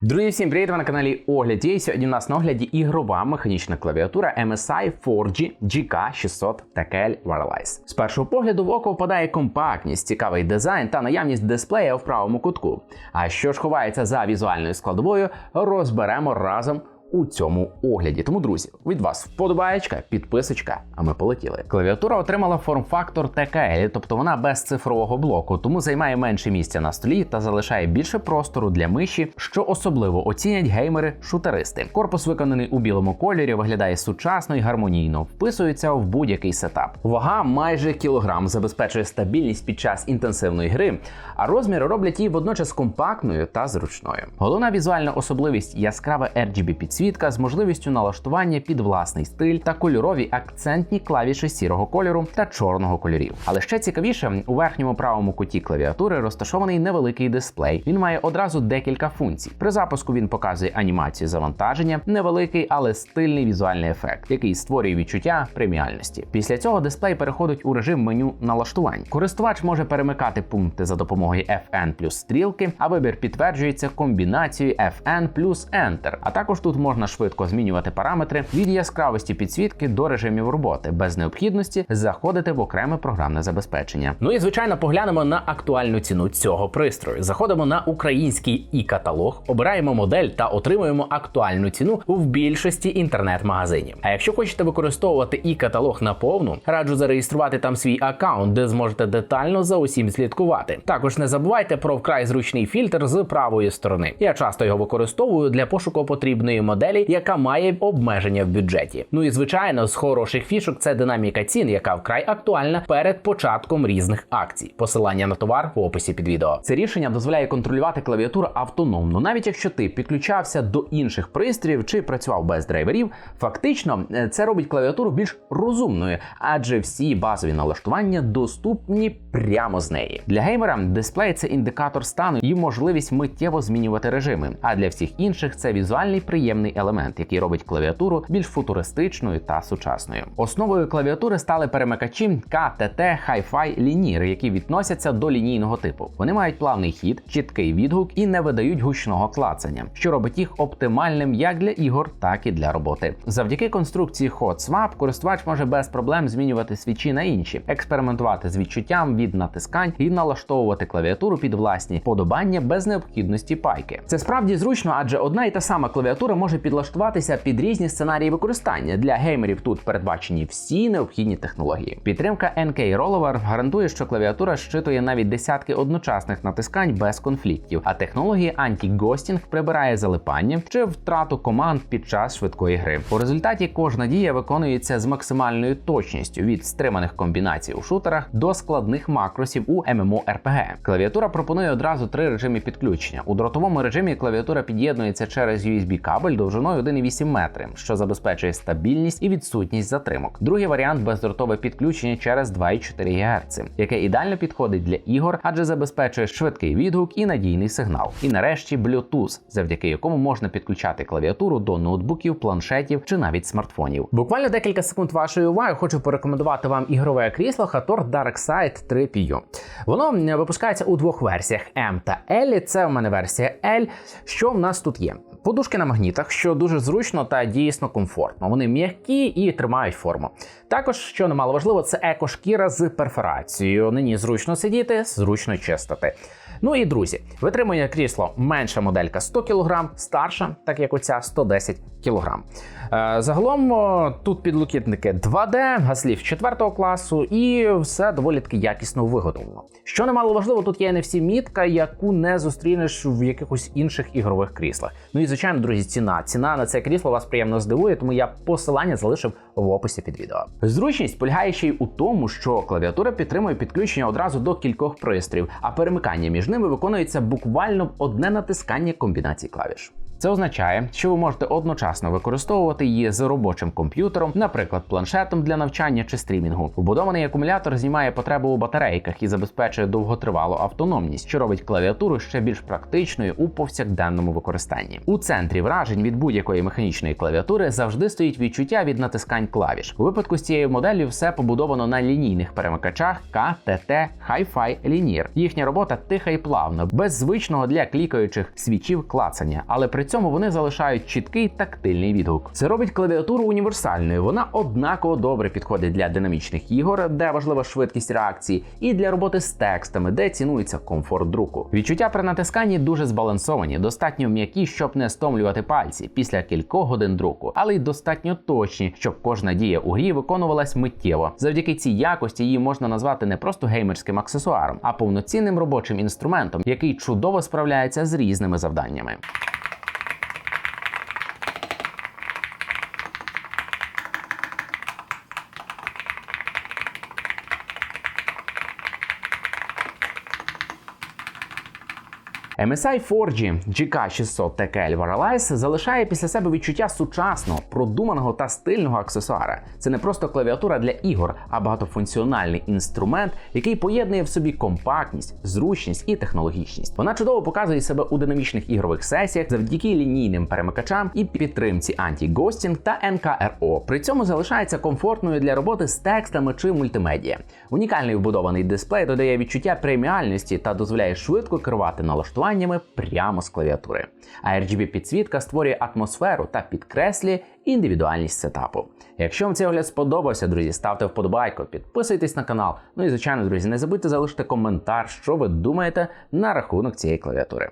Друзі, всім привіт! Ви на каналі Огляд І Сьогодні у нас на огляді ігрова механічна клавіатура MSI 4G GK600 TKL Wireless. З першого погляду в око впадає компактність, цікавий дизайн та наявність дисплея в правому кутку. А що ж ховається за візуальною складовою, розберемо разом у цьому огляді. Тому, друзі, від вас вподобаєчка, підписочка, а ми полетіли. Клавіатура отримала форм-фактор TKL, тобто вона без цифрового блоку, тому займає менше місця на столі та залишає більше простору для миші, що особливо оцінять геймери-шутеристи. Корпус виконаний у білому кольорі, виглядає сучасно і гармонійно, вписується в будь-який сетап. Вага майже кілограм забезпечує стабільність під час інтенсивної гри, а розміри роблять її водночас компактною та зручною. Головна візуальна особливість яскрава RGB підсвітка з можливістю налаштування під власний стиль та кольорові акцентні клавіші сірого кольору та чорного кольорів. Але ще цікавіше, у верхньому правому куті клавіатури розташований невеликий дисплей. Він має одразу декілька функцій. При запуску він показує анімацію завантаження, невеликий, але стильний візуальний ефект, який створює відчуття преміальності. Після цього дисплей переходить у режим меню налаштувань. Користувач може перемикати пункти за допомогою FN плюс стрілки, а вибір підтверджується комбінацією FN плюс Enter. А також тут можна швидко змінювати параметри від яскравості підсвітки до режимів роботи, без необхідності заходити в окреме програмне забезпечення. Ну і звичайно, поглянемо на актуальну ціну цього пристрою. Заходимо на український і каталог, обираємо модель та отримуємо актуальну ціну в більшості інтернет-магазинів. А якщо хочете використовувати і каталог наповну, раджу зареєструвати там свій аккаунт, де зможете детально за усім слідкувати. Також не забувайте про вкрай зручний фільтр з правої сторони. Я часто його використовую для пошуку потрібної моделі яка має обмеження в бюджеті. Ну і звичайно, з хороших фішок це динаміка цін, яка вкрай актуальна перед початком різних акцій. Посилання на товар в описі під відео. Це рішення дозволяє контролювати клавіатуру автономно, навіть якщо ти підключався до інших пристроїв чи працював без драйверів. Фактично, е, це робить клавіатуру більш розумною, адже всі базові налаштування доступні прямо з неї. Для геймера дисплей це індикатор стану і можливість миттєво змінювати режими. А для всіх інших це візуальний приємний елемент, який робить клавіатуру більш футуристичною та сучасною. Основою клавіатури стали перемикачі KTT Hi-Fi Linear, які відносяться до лінійного типу. Вони мають плавний хід, чіткий відгук і не видають гучного клацання, що робить їх оптимальним як для ігор, так і для роботи. Завдяки конструкції Hot Swap користувач може без проблем змінювати свічі на інші, експериментувати з відчуттям від натискань і налаштовувати клавіатуру під власні подобання без необхідності пайки. Це справді зручно, адже одна і та сама клавіатура може підлаштуватися під різні сценарії використання. Для геймерів тут передбачені всі необхідні технології. Підтримка NK Rollover гарантує, що клавіатура щитує навіть десятки одночасних натискань без конфліктів, а технологія Anti-Ghosting прибирає залипання чи втрату команд під час швидкої гри. У результаті кожна дія виконується з максимальною точністю від стриманих комбінацій у шутерах до складних макросів у MMORPG. Клавіатура пропонує одразу три режими підключення. У дротовому режимі клавіатура під'єднується через USB кабель довжиною довжиною 1,8 метри, що забезпечує стабільність і відсутність затримок. Другий варіант бездротове підключення через 2,4 ГГц, яке ідеально підходить для ігор, адже забезпечує швидкий відгук і надійний сигнал. І нарешті Bluetooth, завдяки якому можна підключати клавіатуру до ноутбуків, планшетів чи навіть смартфонів. Буквально декілька секунд вашої уваги хочу порекомендувати вам ігрове крісло Hator DarkSide 3 PU. Воно випускається у двох версіях M та L. Це у мене версія L. Що в нас тут є? Подушки на магнітах, що дуже зручно та дійсно комфортно. Вони м'які і тримають форму. Також, що немало важливо, це екошкіра з перфорацією. Нині зручно сидіти, зручно чистити. Ну і друзі, витримує крісло менша моделька 100 кг, старша, так як оця 110 кг. Е, загалом тут підлокітники 2D, гаслів 4 класу, і все доволі таки якісно виготовлено. Що немало важливо, тут є NFC мітка, яку не зустрінеш в якихось інших ігрових кріслах. Ну і звичайно, друзі, ціна. Ціна на це крісло вас приємно здивує, тому я посилання залишив в описі під відео. Зручність полягає ще й у тому, що клавіатура підтримує підключення одразу до кількох пристроїв, а перемикання між ними виконується буквально одне натискання комбінації клавіш. Це означає, що ви можете одночасно використовувати її з робочим комп'ютером, наприклад, планшетом для навчання чи стрімінгу. Вбудований акумулятор знімає потребу у батарейках і забезпечує довготривалу автономність, що робить клавіатуру ще більш практичною у повсякденному використанні. У центрі вражень від будь-якої механічної клавіатури завжди стоїть відчуття від натискань клавіш. У випадку з цією моделлю все побудовано на лінійних перемикачах KTT Hi-Fi Linear. Їхня робота тиха і плавна, без звичного для клікаючих свічів клацання, але при цьому вони залишають чіткий тактильний відгук. Це робить клавіатуру універсальною. Вона однаково добре підходить для динамічних ігор, де важлива швидкість реакції, і для роботи з текстами, де цінується комфорт друку. Відчуття при натисканні дуже збалансовані, достатньо м'які, щоб не стомлювати пальці після кількох годин друку, але й достатньо точні, щоб кожна дія у грі виконувалась миттєво. Завдяки цій якості її можна назвати не просто геймерським аксесуаром, а повноцінним робочим інструментом, який чудово справляється з різними завданнями. MSI 4G GK600 TKL Wireless залишає після себе відчуття сучасного, продуманого та стильного аксесуара. Це не просто клавіатура для ігор, а багатофункціональний інструмент, який поєднує в собі компактність, зручність і технологічність. Вона чудово показує себе у динамічних ігрових сесіях завдяки лінійним перемикачам і підтримці анті-гостінг та NKRO. При цьому залишається комфортною для роботи з текстами чи мультимедіа. Унікальний вбудований дисплей додає відчуття преміальності та дозволяє швидко керувати налаштуваннями прямо з клавіатури. А RGB підсвітка створює атмосферу та підкреслює індивідуальність сетапу. Якщо вам цей огляд сподобався, друзі, ставте вподобайку, підписуйтесь на канал. Ну і звичайно, друзі, не забудьте залишити коментар, що ви думаєте на рахунок цієї клавіатури.